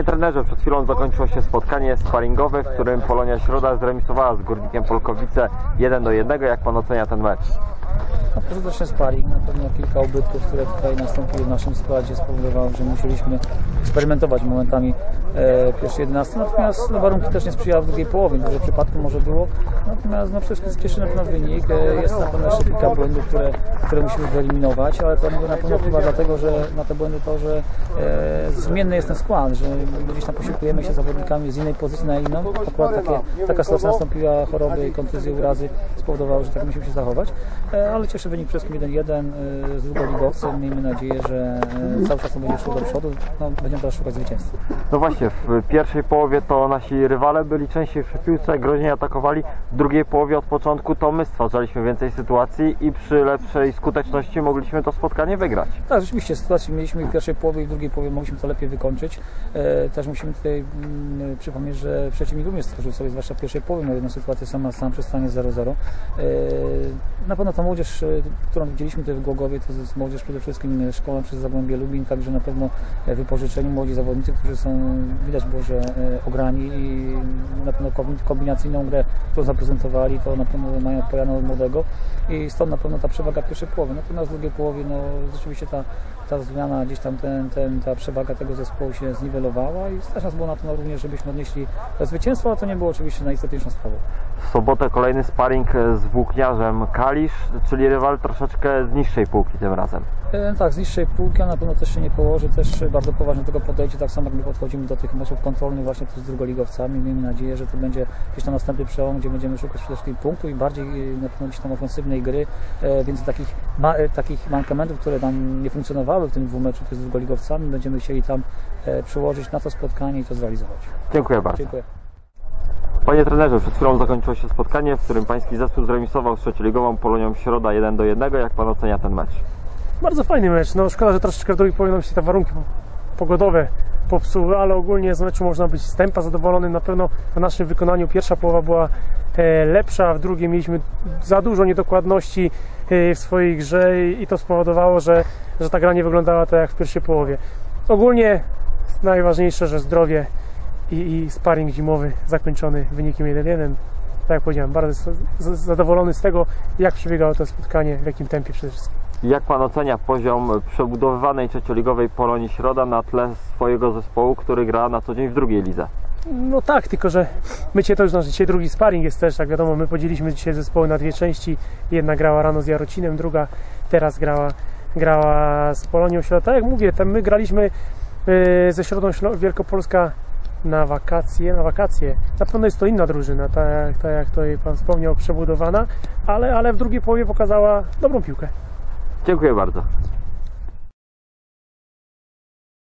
Panie trenerze, przed chwilą zakończyło się spotkanie sparingowe, w którym Polonia Środa zremisowała z Górnikiem Polkowice 1 do 1. Jak pan ocenia ten mecz? No, pożyteczny sparing, na pewno kilka ubytków, które tutaj nastąpiły w naszym składzie spowodowało, że musieliśmy eksperymentować momentami e, pierwszej 11, natomiast no, warunki też nie sprzyjały w drugiej połowie, dużo przypadków może było, natomiast no, przede wszystkim cieszy na wynik, e, jest na pewno jeszcze kilka błędów, które, które musimy wyeliminować, ale to na pewno wpływa dlatego, że na te błędy to, że e, zmienny jest ten skład, że gdzieś tam posiłkujemy się zawodnikami z innej pozycji na inną, akurat takie, taka sytuacja nastąpiła, choroby, kontuzje, urazy spowodowały, że tak musimy się zachować, e, ale cieszy wynik przede wszystkim 1-1 e, z drugoligowcem, miejmy nadzieję, że e, cały czas to będzie szło do przodu, no, będziemy teraz szukać zwycięstwa. No właśnie, w pierwszej połowie to nasi rywale byli częściej przy piłce, groźnie atakowali. W drugiej połowie od początku to my stwarzaliśmy więcej sytuacji i przy lepszej skuteczności mogliśmy to spotkanie wygrać. Tak, rzeczywiście sytuację mieliśmy w pierwszej połowie i w drugiej połowie mogliśmy to lepiej wykończyć. E, też musimy tutaj mm, przypomnieć, że przeciwnik również stworzył sobie, zwłaszcza w pierwszej połowie, no jedną sytuację sam na sam przy stanie 0-0. E, na pewno ta młodzież, e, którą widzieliśmy tutaj w Głogowie, to jest młodzież przede wszystkim szkolona przez Zagłębie Lubin, także na pewno e, wypożyczeni młodzi zawodnicy, którzy są, widać było, że e, ograni i na pewno kombi- kombinacyjną grę, którą zaprezentowali, to na pewno mają odpowiadane od młodego i stąd na pewno ta przewaga pierwszej połowy. Natomiast w drugiej połowie, no rzeczywiście ta, ta zmiana, gdzieś tam ten, ten, ta przewaga tego zespołu się zniwelowała i stać nas było na to również, żebyśmy odnieśli zwycięstwo, a to nie było oczywiście najistotniejszą sprawą. W sobotę kolejny sparring z włókniarzem Kalisz, czyli rywal troszeczkę z niższej półki tym razem. E, Tak, z niższej półki, a na pewno też się nie położy, też bardzo poważnie do tego podejdzie, tak samo jak my podchodzimy do tych meczów kontrolnych właśnie tu z drugoligowcami. Miejmy nadzieję, że to będzie gdzieś tam następny przełom, gdzie będziemy szukać przede wszystkim punktu i bardziej e, na pewno gdzieś tam ofensywnej gry, e, więc takich, ma, e, takich mankamentów, które nam nie funkcjonowały w tym dwóch meczu tu z drugoligowcami, będziemy chcieli tam e, przełożyć na to spotkanie i to zrealizować. Dziękuję bardzo. Dziękuję. Panie trenerze, przed chwilą zakończyło się spotkanie, w którym pański zespół zremisował z trzecioligową Polonią Środa 1 do 1. Jak pan ocenia ten mecz? Bardzo fajny mecz. No szkoda, że troszeczkę w drugiej połowie nam się te warunki pogodowe popsuły, ale ogólnie z meczu można być z tempa zadowolony. Na pewno w naszym wykonaniu pierwsza połowa była lepsza, a w drugiej mieliśmy za dużo niedokładności e, w swojej grze i to spowodowało, że, że ta gra nie wyglądała tak jak w pierwszej połowie. Ogólnie najważniejsze, że zdrowie i, i sparring zimowy zakończony wynikiem 1-1. Tak jak powiedziałem, bardzo zadowolony z tego, jak przebiegało to spotkanie, w jakim tempie przede wszystkim. Jak pan ocenia poziom przebudowywanej trzecioligowej Polonii Środa na tle swojego zespołu, który gra na co dzień w drugiej lidze? No tak, tylko że my dzisiaj to już nasz dzisiaj drugi sparring jest też, tak wiadomo, my podzieliliśmy dzisiaj zespoły na dwie części. Jedna grała rano z Jarocinem, druga teraz grała, grała z Polonią Środa. Tak jak mówię, tam my graliśmy yy, ze Środą Wielkopolska na wakacje, na wakacje. Na pewno jest to inna drużyna, tak, tak jak tutaj Pan wspomniał, przebudowana, ale, ale w drugiej połowie pokazała dobrą piłkę. Dziękuję bardzo.